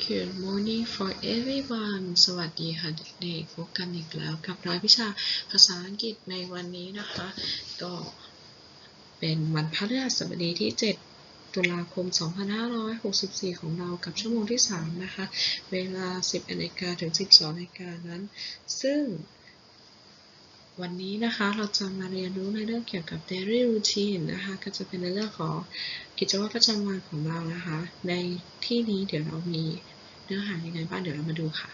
Good morning for everyone สวัสดีค่ะเด็กๆพบกันอีกแล้วกับรายวิชาภาษาอังกฤษในวันนี้นะคะ ก็เป็นวันพฤหัสบดีที่ 7 ตุลาคม 2564 ของเรากับชั่วโมงที่ 3 นะคะ เวลา 10นาฬิกาถึง 12นาฬิกานั้น ซึ่ง วันนี้นะคะเราจะมาเรียนรู้ในเรื่องเกี่ยวกับ daily routine นะคะก็จะเป็นในเรื่องของกิจวัตรประจำวันของเรานะคะ ในที่นี้เดี๋ยวเรามีเนื้อหายังไงบ้างเดี๋ยวเรามาดูค่ะ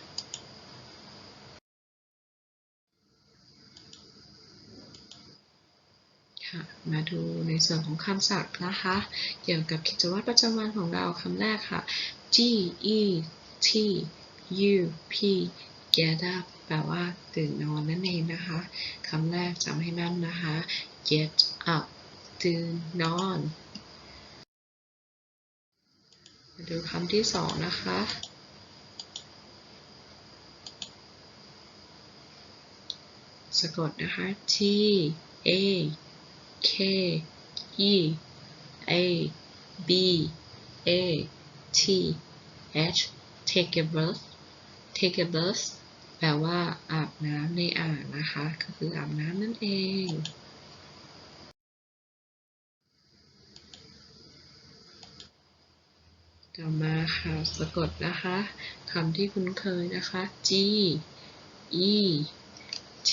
ค่ะ มาดูในส่วนของคำศัพท์นะคะ เกี่ยวกับกิจวัตรประจำวันของเราคำแรกค่ะ G E T U P get up แปลว่าตื่นนอนนั่นเองนะคะคำแรกจำให้แม่นนะคะ get up ตื่นนอนมาดูคำที่สองนะคะ สะกดนะคะ T A K E A B A T H take a bath take a bath แปลว่าอาบน้ำในอ่างนะคะ ก็คืออาบน้ำนั่นเอง ต่อมาค่ะ สะกดนะคะคำที่คุ้นเคยนะคะ G E T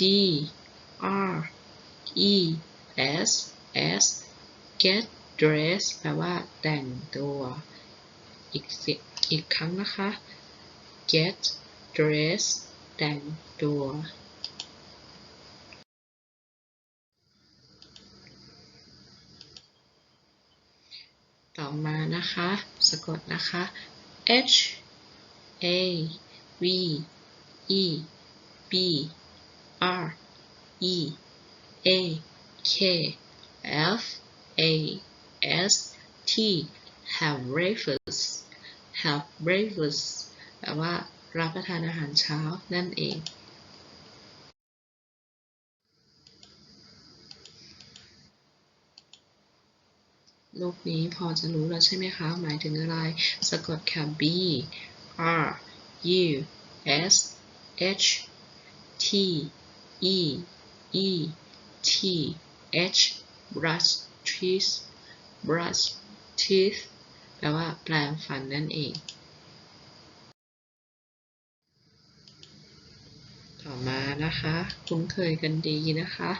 D R E S S get dress แปลว่าแต่งตัว อีกสิอีกครั้งนะคะ get dress แต่งตัว ต่อมานะคะ สะกดนะคะ H A V E B R E A K F A S T have breakfast have breakfast แปลว่ารับประทานอาหารเช้านั่นเอง รูปนี้พอจะรู้แล้วใช่ไหมคะ หมายถึงอะไร สะกดค่ะ B R U S H T E E T H brush teeth brush teeth แปลว่าแปรงฟันนั่นเอง ต่อมา นะคะ คุ้นเคยกันดีนะคะ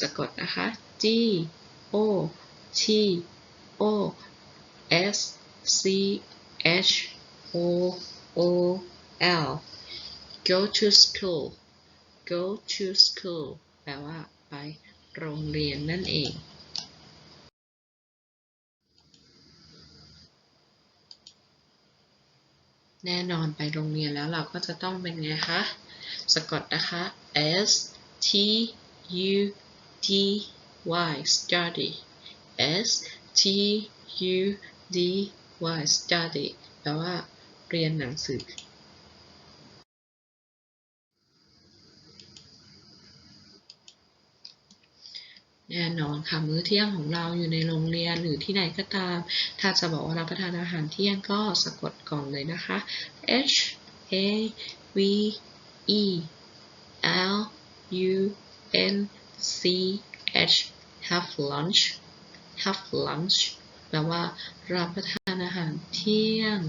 สะกดนะคะ G O T O S C H O O L go to school go to school แปลว่าไปโรงเรียนนั่นเอง แน่นอนไปโรงเรียนแล้วเราก็จะต้องเป็นไงคะ สะกดนะคะ S T U D Y study S T U D Y study แปลว่า เรียนหนังสือ แน่นอนค่ะมื้อเที่ยงของเราอยู่ในโรงเรียนหรือที่ไหนก็ตาม ถ้าจะบอกว่ารับประทานอาหารเที่ยงก็สะกดก่อนเลยนะคะ H A V E L U N C H have lunch have lunch แปลว่า รับประทานอาหารเที่ยง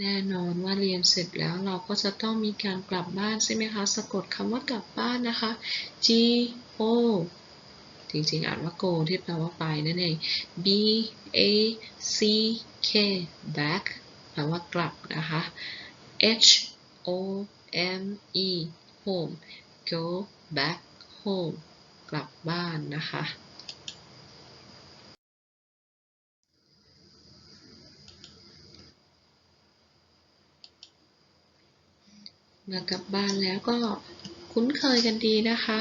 แน่นอนว่าเรียนเสร็จแล้วเราก็จะต้องมีการกลับบ้านใช่ไหมคะ สะกดคำว่ากลับบ้านนะคะ G O จริงๆ อ่านว่า go ที่แปลว่าไปนั่นเอง B A C K back แปลว่ากลับนะคะ H O M E home go back home กลับบ้านนะคะเมื่อกลับบ้านแล้วก็ คุ้นเคยกันดีนะคะ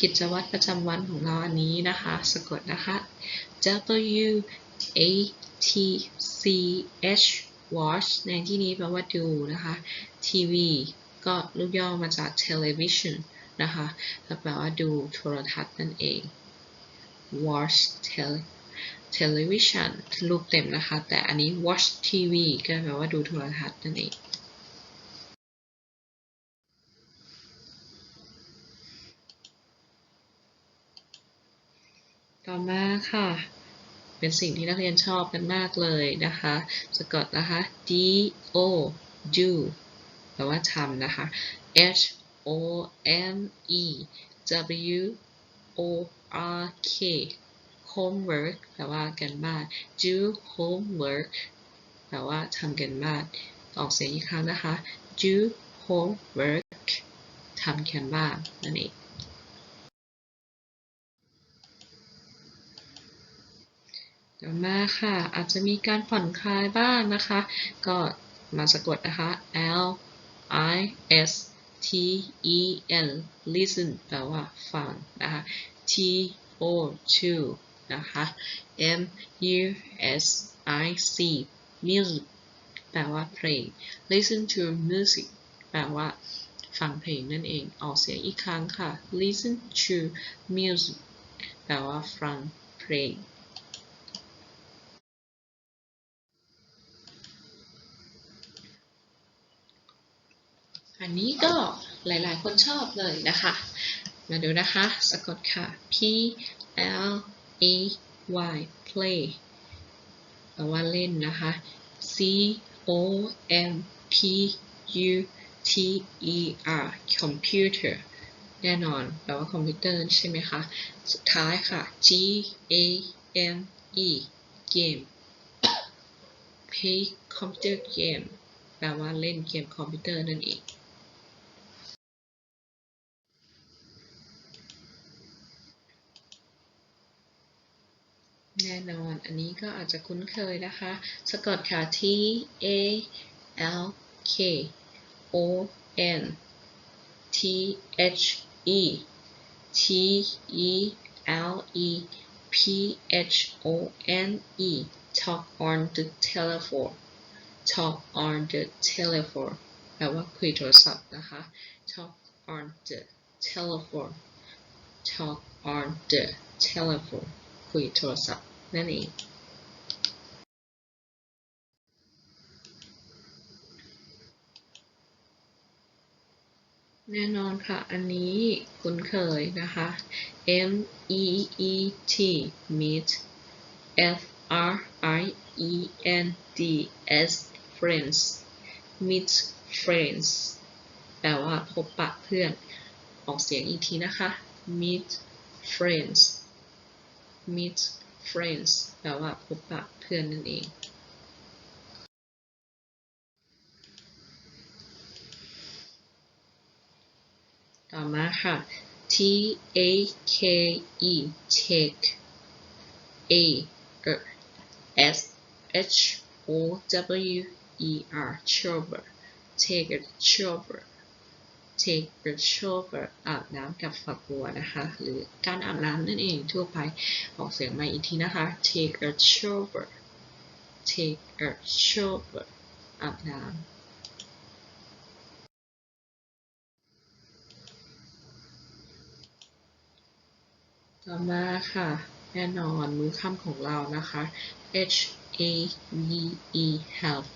กิจวัตรประจำวันของเราอันนี้นะคะ สะกดนะคะ W A T C H watch ในที่นี้แปลว่าดูนะคะ TV ก็ลูกย่อมาจาก television นะคะแปลว่าดูโทรทัศน์นั่นเอง watch tele television รูปเต็มนะคะ แต่อันนี้ watch TV ก็แปลว่าดูโทรทัศน์นั่นเอง มาค่ะ เป็นสิ่งที่นักเรียนชอบกันมากเลยนะคะ สะกดนะคะ D O do แปลว่าทำนะคะ H O M E W O R K homework แปลว่ากันบ้าน do homework แปลว่าทำกันบ้าน ออกเสียงอีกครั้งนะคะ do homework ทำกันบ้านนั่นเอง ต่อมาค่ะ อาจจะมีการผ่อนคลายบ้างนะคะ ก็มาสะกดนะคะ L I S T E N listen แปลว่าฟังนะคะ T O to นะคะ M U S I C music แปลว่าเพลง listen to music แปลว่าฟังเพลงนั่นเอง ออกเสียงอีกครั้งค่ะ listen to music แปลว่าฟังเพลง อันนี้ก็หลายๆ คนชอบเลยนะคะ มาดูนะคะสะกดค่ะ P L A Y play แปลว่าเล่นนะคะ C O M P U T E R computer แน่นอนแปลว่าคอมพิวเตอร์ใช่ไหมคะ สุดท้ายค่ะ G A M E game play computer game แปลว่าเล่นเกมคอมพิวเตอร์นั่นเอง แน่น อนอันนี้ก็อาจจะคุ้นเคยนะคะ สะกดค่ะ T A L K O N T H E T E L E P H O N E talk on the telephone talk on the telephone แปลว่าคุยโทรศัพท์นะคะ talk on the telephone talk on the telephone คุยโทรศัพท์ นั่นเองแน่นอนค่ะ อันนี้คุ้นเคยนะคะ M E E T meet F R I E N D S friends meet friends แปลว่าพบปะเพื่อน ออกเสียงอีกทีนะคะ meet friends meet friends แปลว่าพบปะเพื่อนนั่นเอง ต่อมาค่ะ T A K E take A S H O W E R shower take a shower take a shower อาบน้ำกับฝักบัวนะคะ หรือการอาบน้ำนั่นเองทั่วไปออกเสียงใหม่อีกทีนะคะ take a shower take a shower อาบน้ำต่อมาค่ะ แน่นอนมื้อค่ำของเรานะคะ H A V E health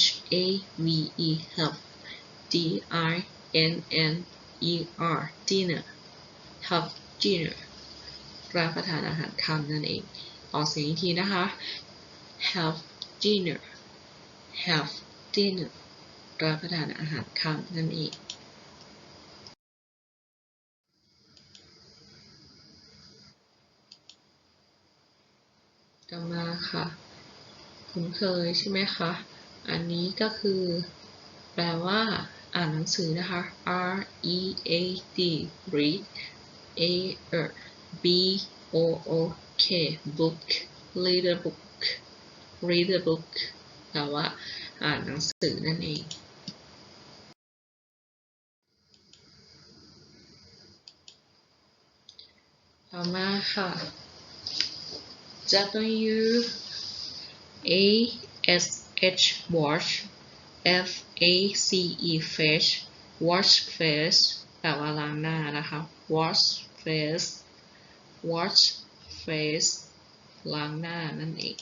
H A V E health D I N N E R dinner health dinner รับประทานอาหารค่ำนั่นเอง ออกเสียงอีกทีนะคะ health dinner health dinner รับประทานอาหารค่ำนั่นเองต่อมาค่ะ คุ้นเคยใช่ไหมคะ อันนี้ก็คือ แปลว่า อ่านหนังสือนะคะ R E A D read A R B O O K book read a book read a book แปลว่าอ่านหนังสือนั่นเองต่อมาค่ะ W A S H watch แป F A C E face wash face แปลว่าล้างหน้านะคะ wash face wash face ล้างหน้านั่นเอง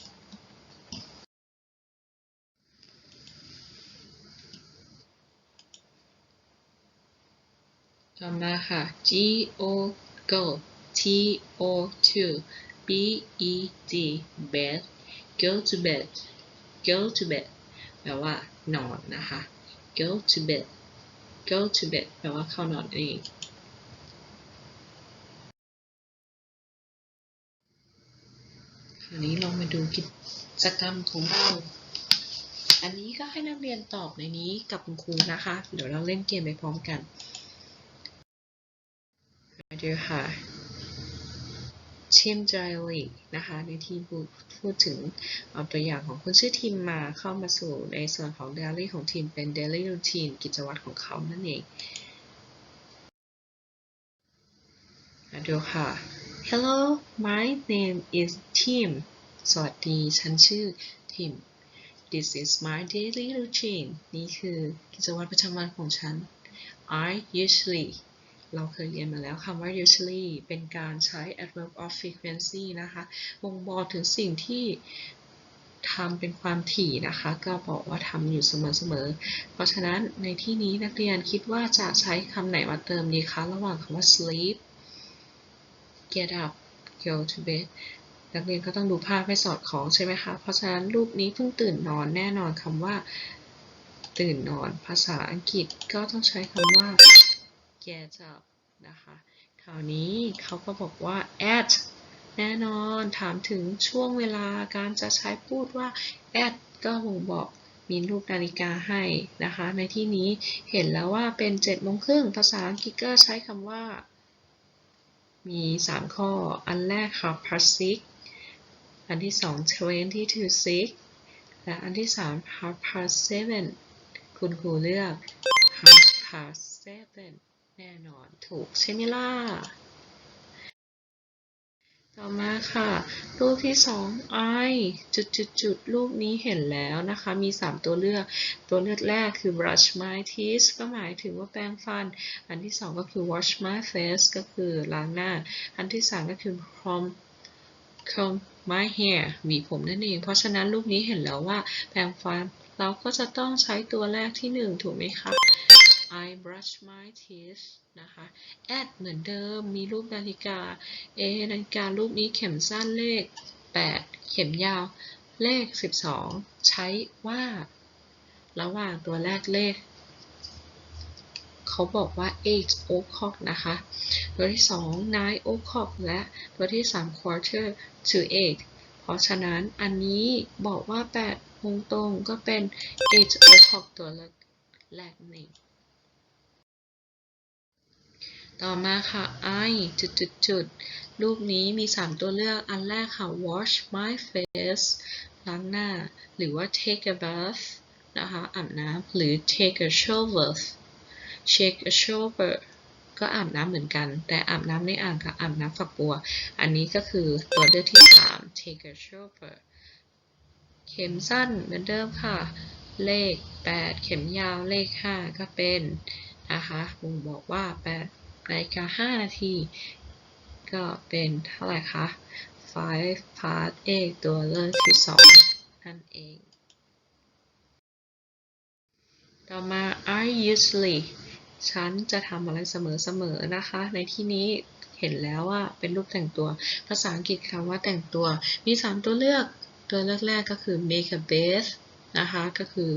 ต่อมาค่ะ G O go T O 2 B E D bed go to bed go to bed แปลว่า นอนนะคะ go to bed go to bed แปลว่าเข้านอนเองคราวนี้ลองมาดูกิจกรรมของเรา อันนี้ก็ให้นักเรียนตอบในนี้กับคุณครูนะคะ เดี๋ยวเราเล่นเกมไปพร้อมกันมาดูค่ะ ทีม Diary นะคะ ในที่พูดถึงเอาตัวอย่างของคนชื่อทีมมาเข้ามาสู่ในส่วนของ Diary ของทีมเป็น Daily Routine กิจวัตรของเขานั่นเองดูค่ะ Hello my name is Tim สวัสดีฉันชื่อ Tim This is my daily routine นี่คือกิจวัตรประจำวันของฉัน I usually เราเคยเรียนมาแล้วคำว่า usually เป็นการใช้ adverb of frequency นะคะบ่งบอกถึงสิ่งที่ทำเป็นความถี่นะคะ ก็บอกว่าทำอยู่เสมอๆ เพราะฉะนั้นในที่นี้นักเรียนคิดว่าจะใช้คำไหนมาเติมดีคะ ระหว่างคำว่า sleep get up go to bed นักเรียนก็ต้องดูภาพให้สอดคล้องใช่ไหมคะ เพราะฉะนั้นรูปนี้เพิ่งตื่นนอนแน่นอนคำว่า ตื่นนอน ภาษาอังกฤษก็ต้องใช้คำว่า get up นะคะคราวนี้เขาก็บอกว่า at แน่นอนถามถึงช่วงเวลาการจะใช้พูดว่า at ก็บ่งบอกมีรูปนาฬิกาให้นะคะ ในที่นี้เห็นแล้วว่าเป็น7โมงครึ่งภาษาอังกฤษก็ใช้คำว่า มี 3 ข้อ อันแรก half past six อันที่ 2 twenty to six และอันที่ 3 half past seven คุณครูเลือก half past seven แน่นอนถูกใช่ไหมล่ะ ต่อมาค่ะ รูปที่2 I จุดจุดจุดรูปนี้เห็นแล้วนะคะ มี 3 ตัวเลือก ตัวเลือกแรกคือ brush my teeth ก็หมายถึงว่าแปรงฟัน อันที่ 2 ก็คือ wash my face ก็คือล้างหน้า อันที่ 3 ก็คือ comb comb my hair หวีผมนั่นเอง เพราะฉะนั้นรูปนี้เห็นแล้วว่าแปรงฟันเราก็จะต้องใช้ตัวแรกที่ 1 ถูกไหมคะ I brush my teeth นะคะ at เหมือนเดิม มีรูปนาฬิกา เอ นาฬิการูปนี้เข็มสั้นเลข 8 เข็มยาวเลข 12 ใช้ว่า ระหว่างตัวแรกเลข เขาบอกว่า8 o'clock นะคะ ตัวที่2 9 o'clock และตัวที่ 3 quarter to 8เพราะฉะนั้นอันนี้บอกว่า8โมงตรงก็เป็น8 o'clock ตัวแรกแรกนั่ง ต่อมาค่ะ I จุดจุดจุดรูปนี้มี 3 ตัวเลือก อันแรกค่ะ wash my face ล้างหน้า หรือว่า take a bath นะคะอาบน้ำหรือ take a shower take a shower ก็อาบน้ำเหมือนกัน แต่อาบน้ำในอ่างกับอาบน้ำฝักบัว อันนี้ก็คือตัวเลือกที่ 3 take a shower เข็มสั้นเหมือนเดิมค่ะ เลข 8 เข็มยาวเลข 5 ก็เป็นนะคะบ่งบอกว่า 8 นาฬิกา5นาที ก็เป็นเท่าไหร่คะ 5 part 8ตัวเลือกที่ 2 นั่นเอง ต่อมา I usually ฉันจะทำอะไรเสมอๆนะคะ ในที่นี้เห็นแล้วว่าเป็นรูปแต่งตัว ภาษาอังกฤษคำว่าแต่งตัว มี 3 ตัวเลือก ตัวเลือกแรกก็คือ make a bed นะคะ ก็คือ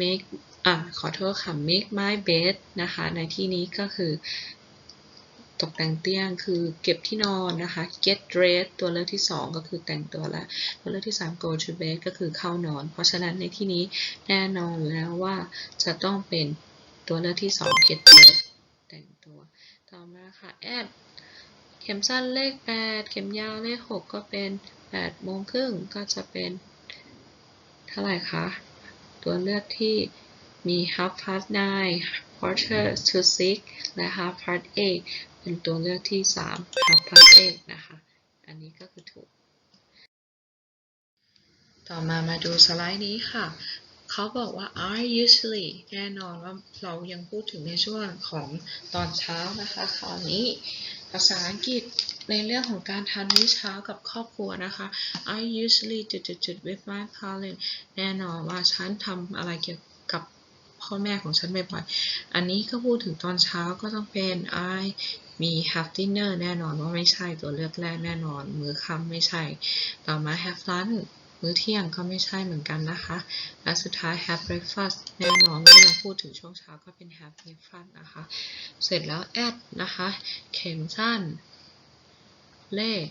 make อะขอโทษค่ะ make my bed นะคะ ในที่นี้ก็คือ ตกแต่งเตียงคือเก็บที่นอนนะคะ get dressed ตัวเลือกที่ 2 ก็คือแต่งตัวละ ตัวเลือกที่ 3 go to bed ก็คือเข้านอน เพราะฉะนั้นในที่นี้แน่นอนแล้วว่าจะต้องเป็นตัวเลือกที่ 2 get dressed แต่งตัว ต่อมาค่ะ add เข็มสั้นเลข 8 เข็มยาวเลข 6 ก็เป็น8โมงครึ่งก็จะเป็นเท่าไหร่คะ ตัวเลือกที่ มี half past nine quarter to six และ half past eight เป็นตัวเลือกที่ 3 half past eight นะคะ อันนี้ก็คือถูก ต่อมามาดูสไลด์นี้ค่ะ เขาบอกว่า I usually แน่นอนว่าเรายังพูดถึงในช่วงของตอนเช้านะคะคราวนี้ภาษาอังกฤษในเรื่องของการทานมื้อเช้ากับครอบครัวนะคะ I usually จุดจุดจุด with my parents แน่นอนว่าฉันทำอะไรเกี่ยวกับ พ่อแม่ของฉันบ่อยๆ อันนี้ก็พูดถึงตอนเช้าก็ต้องเป็น I มี have dinner แน่นอนว่าไม่ใช่ตัวเลือกแรกแน่นอน มื้อค่ำไม่ใช่ ต่อมา have lunch มื้อเที่ยงก็ไม่ใช่เหมือนกันนะคะ และสุดท้าย have breakfast แน่นอนว่ายังพูดถึงช่วงเช้าก็เป็น have breakfast นะคะ เสร็จแล้ว at นะคะ เข็มสั้น เลข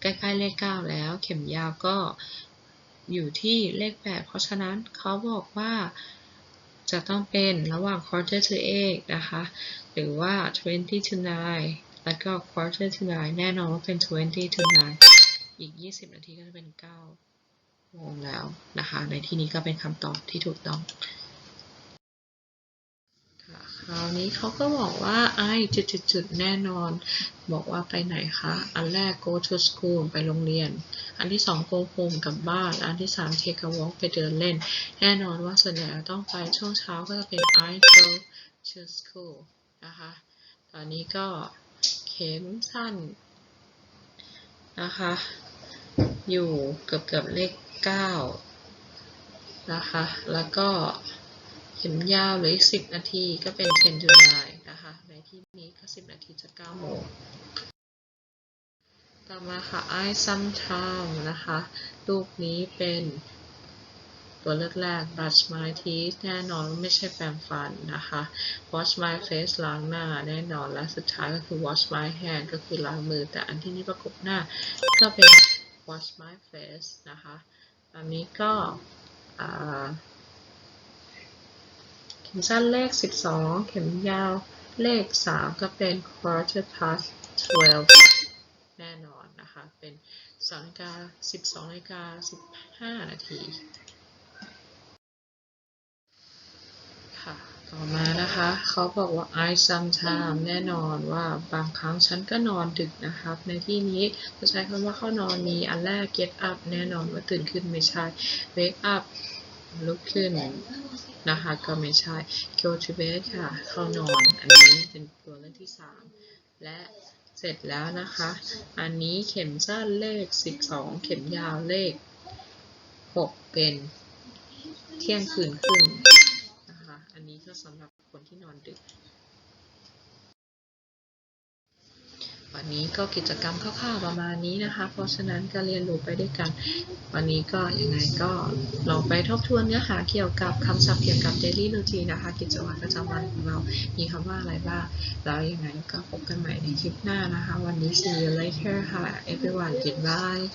ใกล้ๆเลข 9 แล้ว เข็มยาวก็ อยู่ที่เลข 8 เพราะฉะนั้นเขาบอกว่าจะต้องเป็นระหว่าง quarter to 8 นะคะ หรือว่า 20 to 9 แล้วก็ quarter to 9 แน่นอนว่าเป็น 20 to 9 อีก 20 นาทีก็จะเป็น9โมงแล้วนะคะ ในที่นี้ก็เป็นคำตอบที่ถูกต้อง คราวนี้เขาก็บอกว่า I จุดๆแน่นอน บอกว่าไปไหนคะ อันแรก go to school ไปโรงเรียน อันที่สอง go home กับบ้าน อันที่สาม take a walk ไปเดินเล่น แน่นอนว่าส่วนใหญ่ต้องไปช่วงเช้าก็จะเป็น I go to school นะคะ ตอนนี้ก็เข็มสั้นนะคะ อยู่เกือบเกือบๆเลขเก้านะคะ แล้วก็ เข็มยาวหลืออีกสิบนาทีก็เป็น 10 to 9นะคะ ในที่นี้ก็10นาทีจะ9โมงต่อมาค่ะ I sometime นะคะ รูปนี้เป็นตัวเลือกแรก brush my teeth แน่นอนไม่ใช่แปรงฟันนะคะ wash my face ล้างหน้าแน่นอน และสุดท้ายก็คือ wash my hand ก็คือล้างมือ แต่อันที่นี้ประกบหน้าก็เป็น wash my face นะคะ อันนี้ก็อ่า ข็มสั้นเลข 12 เข็มยาวเลข 3 ก็เป็น quarter past 12 แน่นอนนะคะ เป็น2นาฬิกา12นาฬิกา15 นาที ค่ะ ต่อมานะคะ เขาบอกว่า I sometimes แน่นอนว่าบางครั้งฉันก็นอนดึกนะครับ ในที่นี้จะใช้คำว่าเข้านอนมีอันแรก get up แน่นอนว่าตื่นขึ้นไม่ใช่ wake up ลุกขึ้นนะคะ ก็ไม่ใช่ go to bed ค่ะ เข้านอน อันนี้เป็นตัวเลือกที่ 3 และเสร็จแล้วนะคะ อันนี้เข็มสั้นเลข 12 เข็มยาวเลข 6 เป็นเที่ยงคืนขึ้นนะคะ อันนี้ก็สำหรับคนที่นอนดึก วันนี้ก็กิจกรรมคร่าวๆประมาณนี้นะคะ เพราะฉะนั้นก็เรียนรู้ไปด้วยกัน วันนี้ก็ยังไงก็ลองไปทบทวนเนื้อหาเกี่ยวกับคำศัพท์เกี่ยวกับ daily routine นะคะ กิจวัตรประจำวันของเรา มีคำว่าอะไรบ้าง แล้วยังไงก็พบกันใหม่ในคลิปหน้านะคะ วันนี้ see you later ค่ะ everyone goodbye